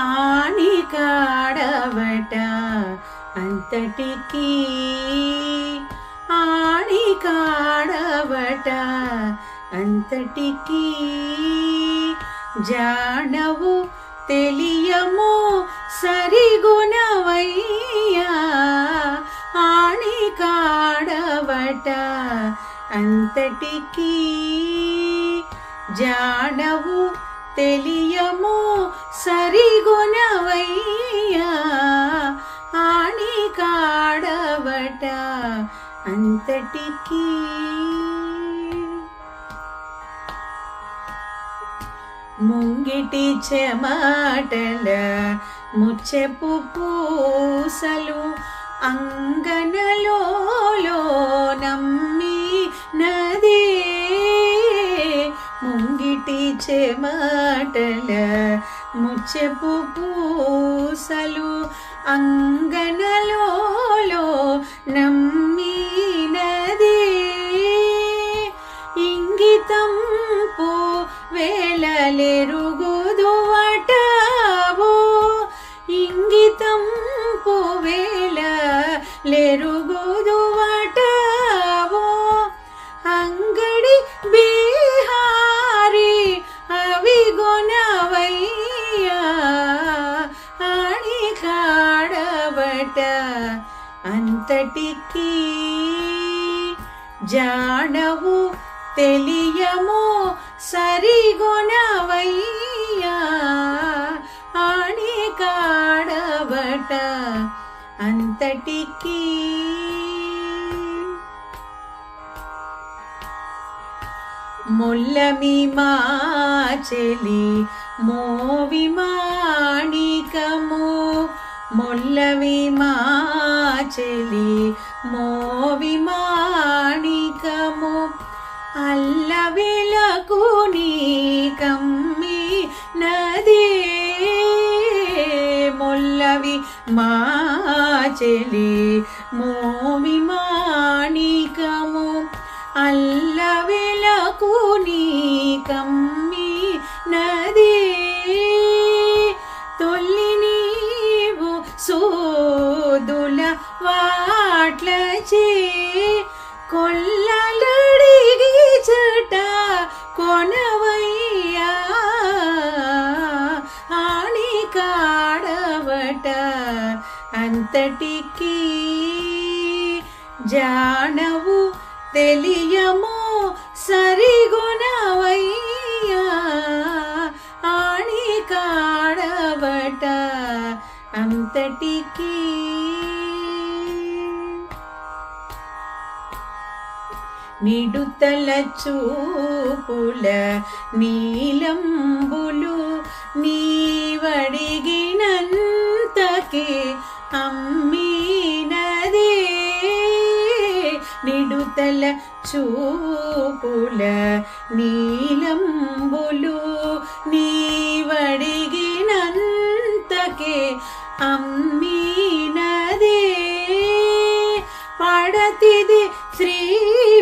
ఆని కాడవట అంతటికి. ఆని కాడవట అంతటికి. జానవు తెలియము సరిగుణవయ్యా ఆణి కాడవట అంతటికి. జానవు తెలియము సరిగొనవయ్యా ఆని కాడవట అంతటికీ. ముంగిటి చెమాటల ముచ్చెపు పూసలు అంగ పలిచే మాటల ముచ్చెపు పూసలు అంగనలో నమ్మి నదే ఇంగితంపు ఇంగితం పో వేల లెరుగు కాడవట కాడబట అంతటికి జానవు తెలియము సరిగొనవయ్యా. ఆణి కాడవట అంతటికి ముల్లమి మాచెలి మోవి మోవిమా അല്ലവിമാചലി മോവിമാണികമോ അല്ലവിലകുണീകമ്മി നദി മൊല്ലവി മാചലി മോവിമാണികമോ അല്ല అంతటికీ జానవు తెలియమో సరిగుణవయ్యా ఆణి కాడవట అంతటికీ. నిడుతల చూపుల నీలం నిడుతల చూపుల నీలంబులు నీవడిగినంతకే అమ్మీనదే. పడతిది శ్రీ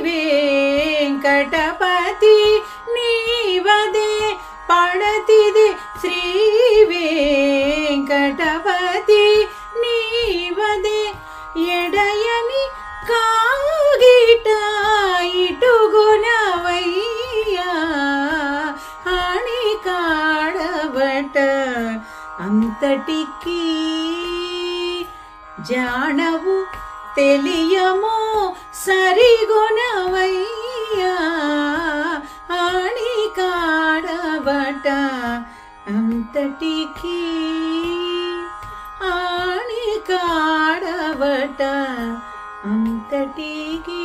వెంకటపతి నీవదే. పడతిది శ్రీ వెంకటపతి అంతటికీ జానవు తెలియమో సరిగొనవయ్యా. ఆణి కాడబట అంతటికీ ఆణి కాడబట అంతటికీ